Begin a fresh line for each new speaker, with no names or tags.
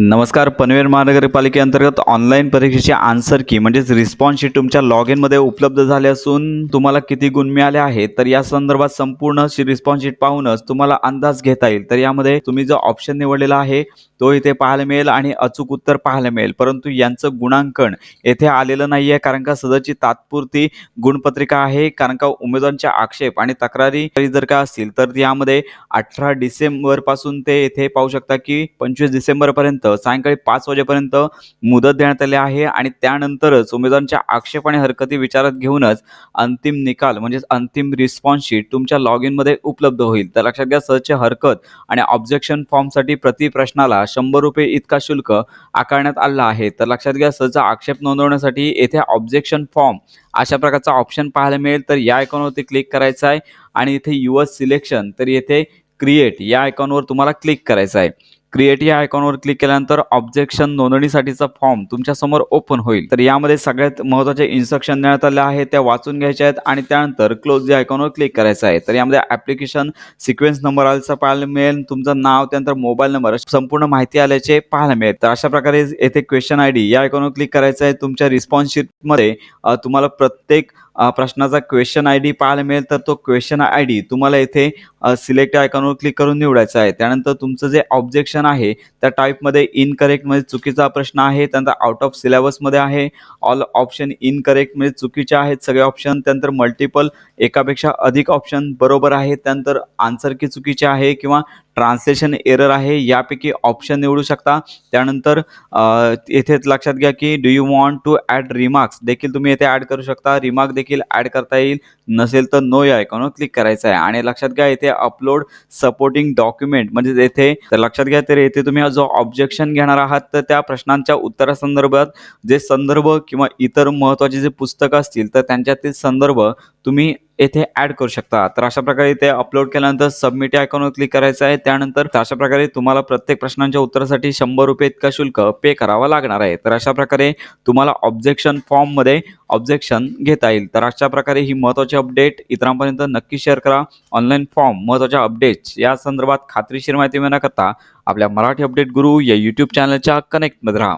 नमस्कार पनवेल महानगरपालिकेअंतर्गत ऑनलाईन परीक्षेची आन्सर की म्हणजेच रिस्पॉन्स शीट तुमच्या लॉग इनमध्ये उपलब्ध झाले असून तुम्हाला किती गुण मिळाले आहेत तर या संदर्भात संपूर्ण रिस्पॉन्स शीट पाहूनच तुम्हाला अंदाज घेता येईल. तर यामध्ये तुम्ही जो ऑप्शन निवडलेला आहे तो इथे पाहायला मिळेल आणि अचूक उत्तर पाहायला मिळेल. परंतु यांचं गुणांकन येथे आलेलं नाही आहे कारण का सदरची तात्पुरती गुणपत्रिका आहे कारण का उमेदवारांच्या आक्षेप आणि तक्रारी जर का असतील तर यामध्ये अठरा डिसेंबरपासून ते येथे पाहू शकता की पंचवीस डिसेंबर पर्यंत सायंकाळी पाच वाजेपर्यंत मुदत देण्यात आली आहे आणि त्यानंतरच उमेदवारांच्या आक्षेप आणि हरकती विचारात घेऊनच अंतिम निकाल म्हणजेच अंतिम रिस्पॉन्स शीट तुमच्या लॉग इनमध्ये उपलब्ध होईल. तर लक्षात घ्या सहजचे हरकत आणि ऑब्जेक्शन फॉर्मसाठी प्रति प्रश्नाला शंभर रुपये इतका शुल्क आकारण्यात आला आहे. तर लक्षात घ्या सहजा आक्षेप नोंदवण्यासाठी येथे ऑब्जेक्शन फॉर्म अशा प्रकारचा ऑप्शन पाहायला मिळेल. तर या आयकॉनवरती क्लिक करायचं आहे आणि इथे युअर सिलेक्शन तर येथे क्रिएट या आयकॉनवर तुम्हाला क्लिक करायचं आहे. क्रिएट या आयकॉनवर क्लिक केल्यानंतर ऑब्जेक्शन नोंदणीसाठीचा फॉर्म तुमच्यासमोर ओपन होईल. तर यामध्ये सगळ्यात महत्त्वाचे इन्स्ट्रक्शन देण्यात आले आहेत त्या वाचून घ्यायच्या आहेत आणि त्यानंतर क्लोज या आयकॉनवर क्लिक करायचं आहे. तर यामध्ये ॲप्लिकेशन सिक्वेन्स नंबर आल्याचा पाहायला मिळेल तुमचं नाव त्यानंतर मोबाईल नंबर संपूर्ण माहिती आल्याचे पाहायला मिळेल. तर अशा प्रकारे येथे क्वेश्चन आय डी या आयकॉनवर क्लिक करायचं आहे. तुमच्या रिस्पॉन्सशीपमध्ये तुम्हाला प्रत्येक प्रश्नाचा क्वेश्चन आय डी पाहायला मिळेल तर तो क्वेश्चन आय डी तुम्हाला इथे सिलेक्ट आयकॉनवर क्लिक करून निवडायचा आहे. त्यानंतर तुमचं जे ऑब्जेक्शन आहे त्या टाईपमध्ये इनकरेक्ट म्हणजे चुकीचा प्रश्न आहे त्यानंतर आउट ऑफ सिलेबसमध्ये आहे ऑल ऑप्शन इनकरेक्ट म्हणजे चुकीचे आहेत सगळे ऑप्शन त्यानंतर मल्टिपल एकापेक्षा अधिक ऑप्शन बरोबर आहे त्यानंतर आन्सर की चुकीचे आहे किंवा ट्रान्सलेशन एरर आहे यापैकी ऑप्शन निवडू शकता. त्यानंतर येथे लक्षात घ्या की do you want to add remarks देखील तुम्ही येथे ॲड करू शकता. रिमार्क देखील ॲड करता येईल. नसेल तर नो या आयकॉनवर क्लिक करायचं आहे. आणि लक्षात घ्या इथे अपलोड सपोर्टिंग डॉक्युमेंट म्हणजे येथे तर लक्षात घ्या तर येथे तुम्ही जो ऑब्जेक्शन घेणार आहात तर त्या प्रश्नांच्या उत्तरासंदर्भात जे संदर्भ किंवा इतर महत्त्वाचे जे पुस्तकं असतील तर त्यांच्यातील संदर्भ तुम्ही येथे ॲड करू शकता. तर अशा प्रकारे इथे अपलोड केल्यानंतर सबमिट आयकॉनवर क्लिक करायचं आहे. त्यानंतर अशा प्रकारे तुम्हाला प्रत्येक प्रश्नांच्या उत्तरासाठी शंभर रुपये इतका शुल्क पे करावा लागणार आहे. तर अशा प्रकारे तुम्हाला ऑब्जेक्शन फॉर्ममध्ये ऑब्जेक्शन घेता येईल. तर अशा प्रकारे ही महत्त्वाची अपडेट इतरांपर्यंत नक्की शेअर करा. ऑनलाईन फॉर्म महत्त्वाच्या अपडेट्स या संदर्भात खात्रीशीर माहिती मिळण्याकरता आपल्या मराठी अपडेट गुरु या यूट्यूब चॅनलच्या कनेक्टमध्ये राहा.